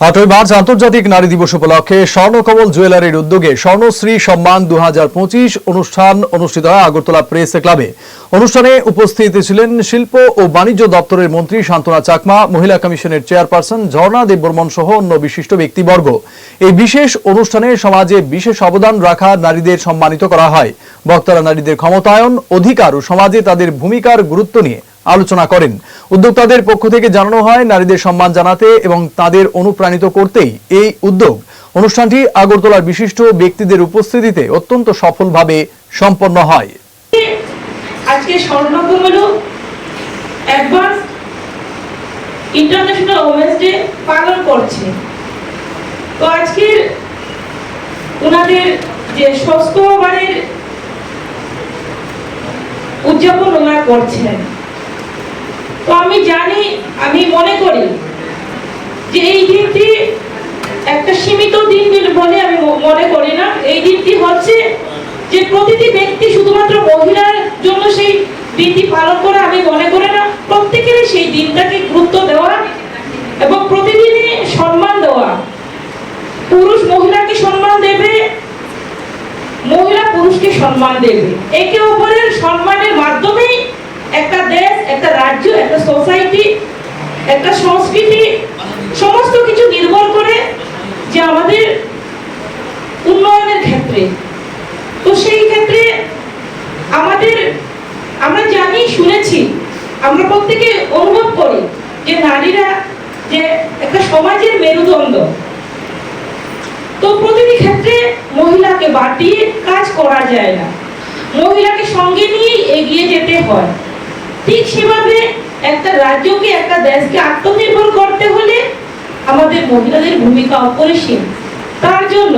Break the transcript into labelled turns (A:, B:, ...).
A: আটই মার্চ আন্তর্জাতিক নারী দিবস উপলক্ষে স্বর্ণকমল জুয়েলারির উদ্যোগে স্বর্ণশ্রী সম্মান দুহাজার পঁচিশ অনুষ্ঠান অনুষ্ঠিত হয় আগরতলা প্রেস ক্লাবে। অনুষ্ঠানে উপস্থিত ছিলেন শিল্প ও বাণিজ্য দপ্তরের মন্ত্রী শান্তনা চাকমা, মহিলা কমিশনের চেয়ারপারসন ঝর্ণা দেববর্মন সহ অন্য বিশিষ্ট ব্যক্তিবর্গ। এই বিশেষ অনুষ্ঠানে সমাজে বিশেষ অবদান রাখা নারীদের সম্মানিত করা হয়। বক্তারা নারীদের ক্ষমতায়ন, অধিকার ও সমাজে তাদের ভূমিকার গুরুত্ব নিয়ে আলোচনা করেন। উদ্যোক্তাদের পক্ষ থেকে জানানো হয়, নারীদের সম্মান জানাতে এবং তাদের অনুপ্রাণিত করতেই এই উদ্যোগ। অনুষ্ঠানটি আগরতলার বিশিষ্ট ব্যক্তিদের উপস্থিতিতে অত্যন্ত সফলভাবে সম্পন্ন হয়।
B: আজকে হলো ইন্টারন্যাশনাল ওমেন্স ডে পালন করছে। তো ওনাদের যে ষষ্ঠবারের উদযাপন ওনারা করছেন। তো আমি জানি, আমি মনে করি যে এই দিনটি একটা সীমিত দিন বলে আমি মনে করি না। এই দিনটি হচ্ছে যে প্রতিটি ব্যক্তি শুধুমাত্র মহিলার জন্য সেই দিনটি পালন করে, আমি মনে করি না। প্রত্যেকেরই সেই দিনটাকে গুরুত্ব দেওয়া এবং প্রতিদিনই সম্মান দেওয়া। পুরুষ মহিলাকে সম্মান দেবে, মহিলা পুরুষকে সম্মান দেবে। একে অপরের সম্মানের মাধ্যমেই একটা দেশ, একটা রাজ্য, একটা সোসাইটি একটা সংস্কৃতি, সমস্ত কিছু নির্ভর করে যে আমাদের উন্নয়নের ক্ষেত্রে। তো সেই ক্ষেত্রে আমাদের, আমরা জানি, শুনেছি, আমরা প্রত্যেকে অনুভব করি যে নারীরা যে একটা সমাজের মেরুদণ্ড। তো প্রতিটি ক্ষেত্রে মহিলাকে বাদ দিয়ে কাজ করা যায় না। মহিলাকে সঙ্গে নিয়েই এগিয়ে যেতে হয়। ঠিক সেভাবে একটা রাজ্যকে, একটা দেশকে আত্মনির্ভর করতে হলে আমাদের মহিলাদের ভূমিকা অপরিসীম। তার জন্য